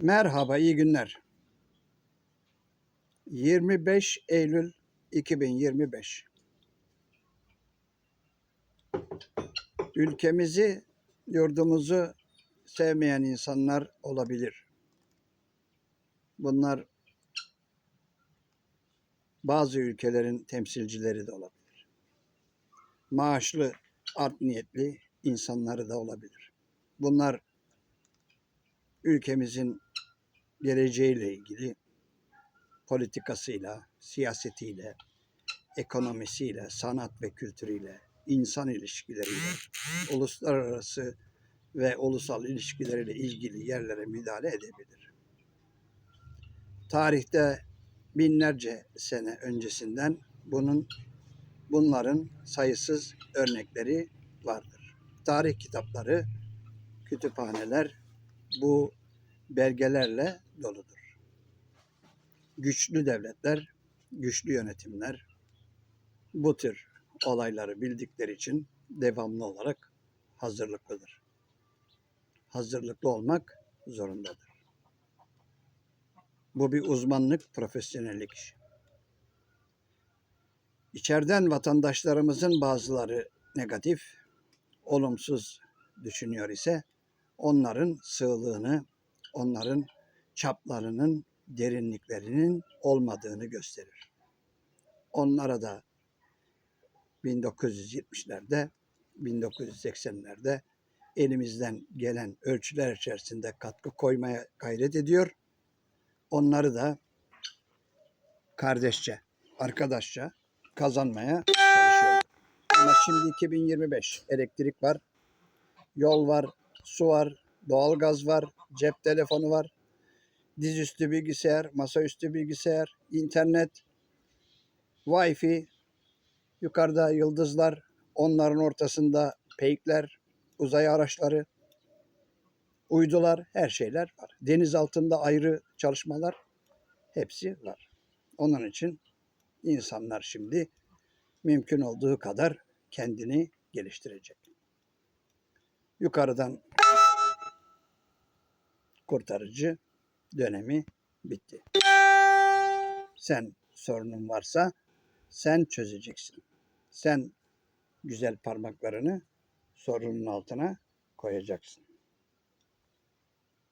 Merhaba, iyi günler. 25 Eylül 2025. Ülkemizi, yurdumuzu sevmeyen insanlar olabilir. Bunlar bazı ülkelerin temsilcileri de olabilir. Maaşlı, art niyetli insanları da olabilir. Bunlar ülkemizin geleceğiyle ilgili politikasıyla, siyasetiyle, ekonomisiyle, sanat ve kültürüyle, insan ilişkileriyle, uluslararası ve ulusal ilişkileriyle ilgili yerlere müdahale edebilir. Tarihte binlerce sene öncesinden bunun bunların sayısız örnekleri vardır. Tarih kitapları, kütüphaneler bu belgelerle doludur. Güçlü devletler, güçlü yönetimler bu tür olayları bildikleri için devamlı olarak hazırlıklıdır. Hazırlıklı olmak zorundadır. Bu bir uzmanlık, profesyonellik işi. İçeriden vatandaşlarımızın bazıları negatif, olumsuz düşünüyor ise onların sığlığını, onların çaplarının, derinliklerinin olmadığını gösterir. Onlara da 1970'lerde, 1980'lerde elimizden gelen ölçüler içerisinde katkı koymaya gayret ediyor. Onları da kardeşçe, arkadaşça kazanmaya çalışıyoruz. Ama şimdi 2025 elektrik var, yol var, su var, doğalgaz var, cep telefonu var, dizüstü bilgisayar, masaüstü bilgisayar, internet, wifi, yukarıda yıldızlar, onların ortasında peykler, uzay araçları, uydular, her şeyler var. Deniz altında ayrı çalışmalar, hepsi var. Onun için insanlar şimdi mümkün olduğu kadar kendini geliştirecek. Yukarıdan kurtarıcı dönemi bitti. Sen sorunun varsa sen çözeceksin. Sen güzel parmaklarını sorunun altına koyacaksın.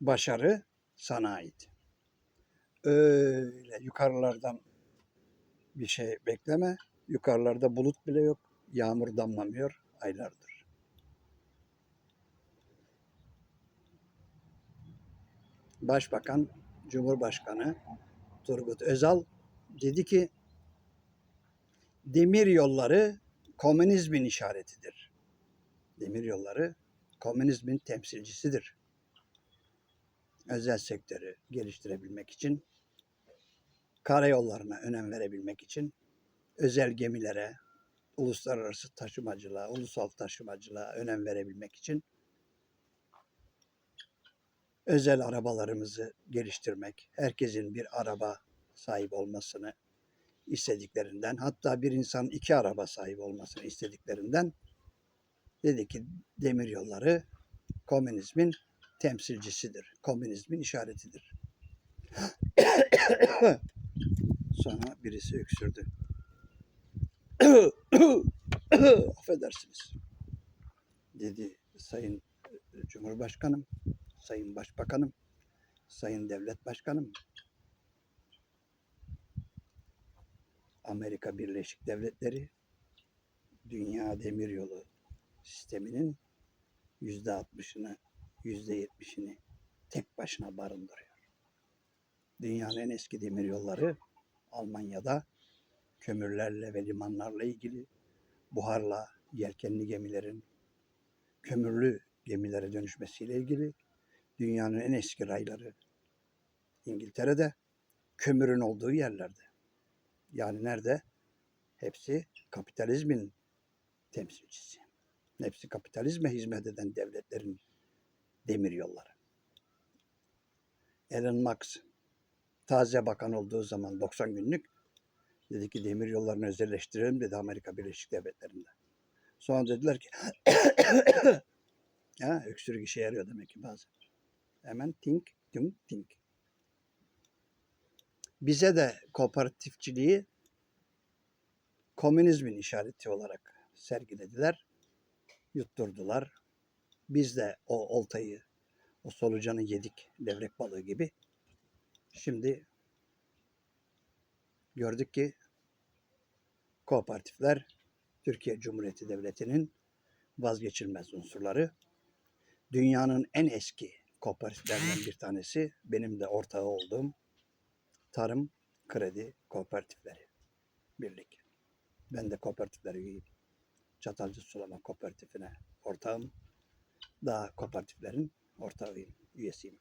Başarı sana ait. Öyle yukarılardan bir şey bekleme. Yukarılarda bulut bile yok. Yağmur damlamıyor aylardır. Başbakan, Cumhurbaşkanı Turgut Özal dedi ki demir yolları komünizmin işaretidir. Demir yolları komünizmin temsilcisidir. Özel sektörü geliştirebilmek için, karayollarına önem verebilmek için, özel gemilere, uluslararası taşımacılığa, ulusal taşımacılığa önem verebilmek için özel arabalarımızı geliştirmek, herkesin bir araba sahip olmasını istediklerinden, hatta bir insan iki araba sahibi olmasını istediklerinden dedi ki demir yolları komünizmin temsilcisidir, komünizmin işaretidir. Sonra birisi öksürdü. Affedersiniz. Dedi Sayın Cumhurbaşkanım, Sayın Başbakanım, Sayın Devlet Başkanım, Amerika Birleşik Devletleri Dünya Demiryolu sisteminin yüzde altmışını, yüzde yetmişini tek başına barındırıyor. Dünyanın en eski demiryolları Almanya'da kömürlerle ve limanlarla ilgili buharla yelkenli gemilerin kömürlü gemilere dönüşmesiyle ilgili dünyanın en eski rayları İngiltere'de kömürün olduğu yerlerde. Yani nerede? Hepsi kapitalizmin temsilcisi. Hepsi kapitalizme hizmet eden devletlerin demir yolları. Elon Musk taze bakan olduğu zaman 90 günlük dedi ki demir yollarını özelleştirelim dedi Amerika Birleşik Devletleri'nde. Sonra dediler ki ya öksürük işe yarıyor demek ki bazen. Hemen think Think, think. Bize de kooperatifçiliği komünizmin işareti olarak sergilediler, yutturdular. Biz de o oltayı, o solucanı yedik levrek balığı gibi. Şimdi gördük ki kooperatifler Türkiye Cumhuriyeti Devleti'nin vazgeçilmez unsurları. Dünyanın en eski kooperatiflerden bir tanesi benim de ortağı olduğum Tarım Kredi Kooperatifleri Birlik. Ben de kooperatiflere üyeyim. Çatalcı Sulama Kooperatifine ortağım. Daha kooperatiflerin ortağıyım, üyesiyim.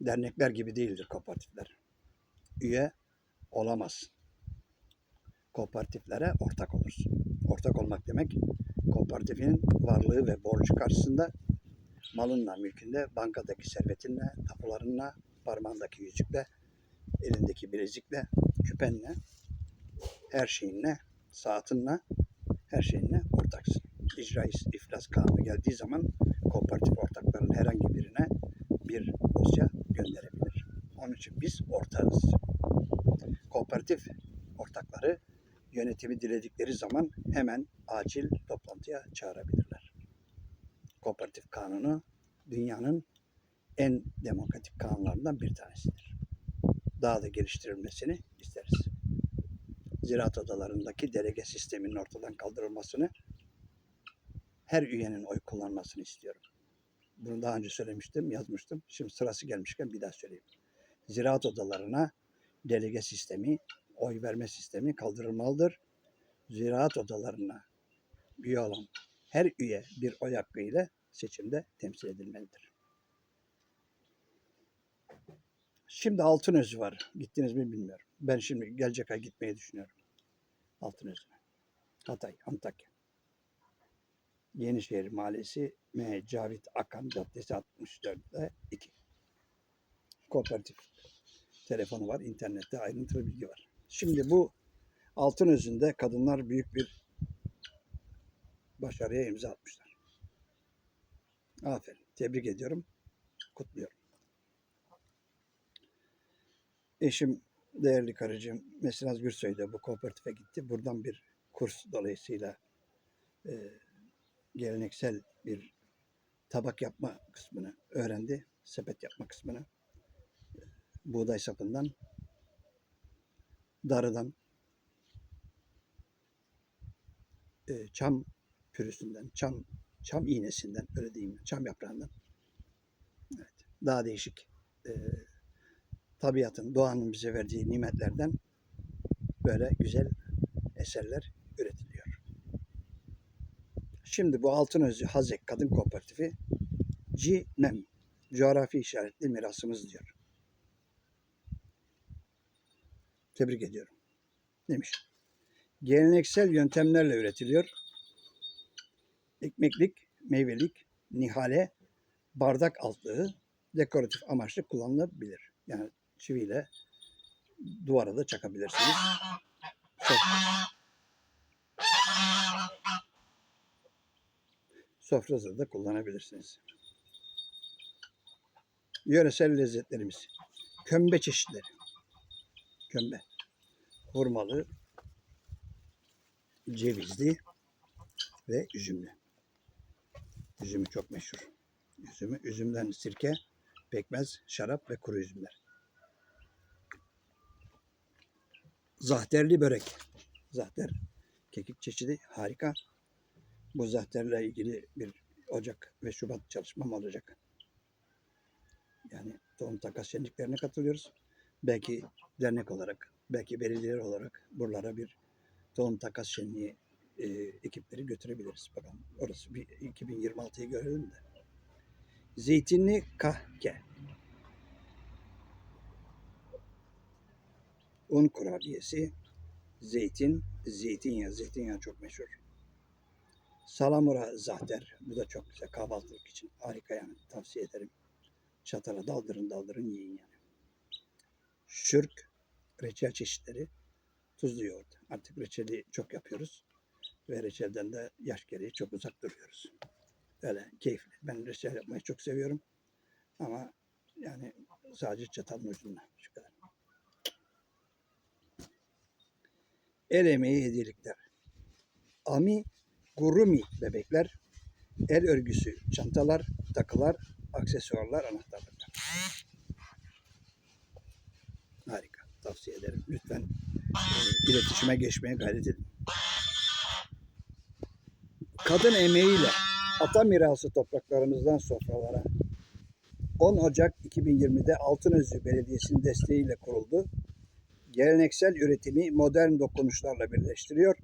Dernekler gibi değildir kooperatifler. Üye olamaz. Kooperatiflere ortak olursun. Ortak olmak demek kooperatifin varlığı ve borcu karşısında malınla, mülkünde, bankadaki servetinle, tapularınla, parmağındaki yüzükle, elindeki bilezikle, küpenle, her şeyinle, saatinle, her şeyinle ortaksın. İcra iflas kanunu geldiği zaman kooperatif ortakların herhangi birine bir dosya gönderebilir. Onun için biz ortağız. Kooperatif ortakları yönetimi diledikleri zaman hemen acil toplantıya çağırabilirler. Kooperatif kanunu dünyanın en demokratik kanunlarından bir tanesidir. Daha da geliştirilmesini isteriz. Ziraat odalarındaki delege sisteminin ortadan kaldırılmasını her üyenin oy kullanmasını istiyorum. Bunu daha önce söylemiştim, yazmıştım. Şimdi sırası gelmişken bir daha söyleyeyim. Ziraat odalarına delege sistemi, oy verme sistemi kaldırılmalıdır. Ziraat odalarına üye olan her üye bir oy hakkı ile seçimde temsil edilmelidir. Şimdi Altınözü var. Gittiniz mi bilmiyorum. Ben şimdi gelecek ay gitmeyi düşünüyorum. Altınözü'ne. Hatay, Antakya. Yenişehir Mahallesi M. Cavit Akan Caddesi 64'te 2. Kooperatif telefonu var. internette ayrıntılı bilgi var. Şimdi bu altın özünde kadınlar büyük bir başarıya imza atmışlar. Aferin. Tebrik ediyorum. Kutluyorum. Eşim değerli karıcığım Mesnaz Gürsoy da bu kooperatife gitti. Buradan bir kurs dolayısıyla e, geleneksel bir tabak yapma kısmını öğrendi. Sepet yapma kısmını. Buğday sapından, darıdan, e, çam pürüzünden, çam çam iğnesinden öyle diyeyim, çam yaprağından. Evet, daha değişik e, tabiatın, doğanın bize verdiği nimetlerden böyle güzel eserler üretiliyor. Şimdi bu Altınözü Hazek Kadın Kooperatifi CİMEM, coğrafi işaretli mirasımız diyor. Tebrik ediyorum. Demiş. Geleneksel yöntemlerle üretiliyor. Ekmeklik, meyvelik, nihale, bardak altlığı dekoratif amaçlı kullanılabilir. Yani çiviyle duvara da çakabilirsiniz. Sofra. Sofrada da kullanabilirsiniz. Yöresel lezzetlerimiz. Kömbe çeşitleri. Kömbe. Hurmalı, cevizli ve üzümlü. Üzümü çok meşhur. Üzümü, üzümden sirke, pekmez, şarap ve kuru üzümler. Zahterli börek. Zahter kekik çeşidi harika. Bu zahterle ilgili bir Ocak ve Şubat çalışmam olacak. Yani tohum takas şenliklerine katılıyoruz. Belki dernek olarak, belki belediyeler olarak buralara bir tohum takas şenliği e, ekipleri götürebiliriz. Bakalım orası bir 2026'yı görelim de. Zeytinli kahke. Un kurabiyesi, zeytin, zeytinyağı, zeytinyağı çok meşhur. Salamura zahter, bu da çok güzel kahvaltılık için harika yani tavsiye ederim. Çatala daldırın daldırın yiyin yani. Şürk, reçel çeşitleri, tuzlu yoğurt. Artık reçeli çok yapıyoruz ve reçelden de yaş gereği çok uzak duruyoruz. Öyle keyifli. Ben reçel yapmayı çok seviyorum. Ama yani sadece çatalın ucunda. Şu kadar. El emeği hediyelikler. Ami Gurumi bebekler. El örgüsü çantalar, takılar, aksesuarlar, anahtarlıklar. Harika. Tavsiye ederim. Lütfen e, iletişime geçmeye gayret edin. Kadın emeğiyle ata mirası topraklarımızdan sofralara 10 Ocak 2020'de Altınözü Belediyesi'nin desteğiyle kuruldu. Geleneksel üretimi modern dokunuşlarla birleştiriyor.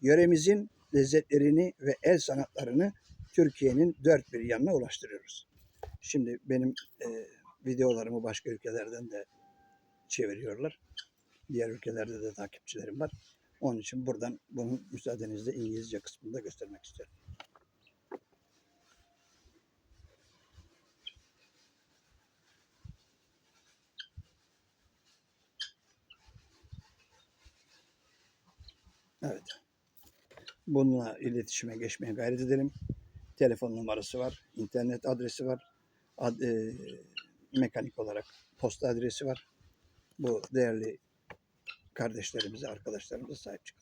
Yöremizin lezzetlerini ve el sanatlarını Türkiye'nin dört bir yanına ulaştırıyoruz. Şimdi benim e, videolarımı başka ülkelerden de çeviriyorlar. Diğer ülkelerde de takipçilerim var. Onun için buradan bunun müsaadenizle İngilizce kısmını da göstermek istiyorum. Evet. Bununla iletişime geçmeye gayret edelim. Telefon numarası var, internet adresi var, ad, e, mekanik olarak posta adresi var. Bu değerli kardeşlerimize, arkadaşlarımıza sahip günler.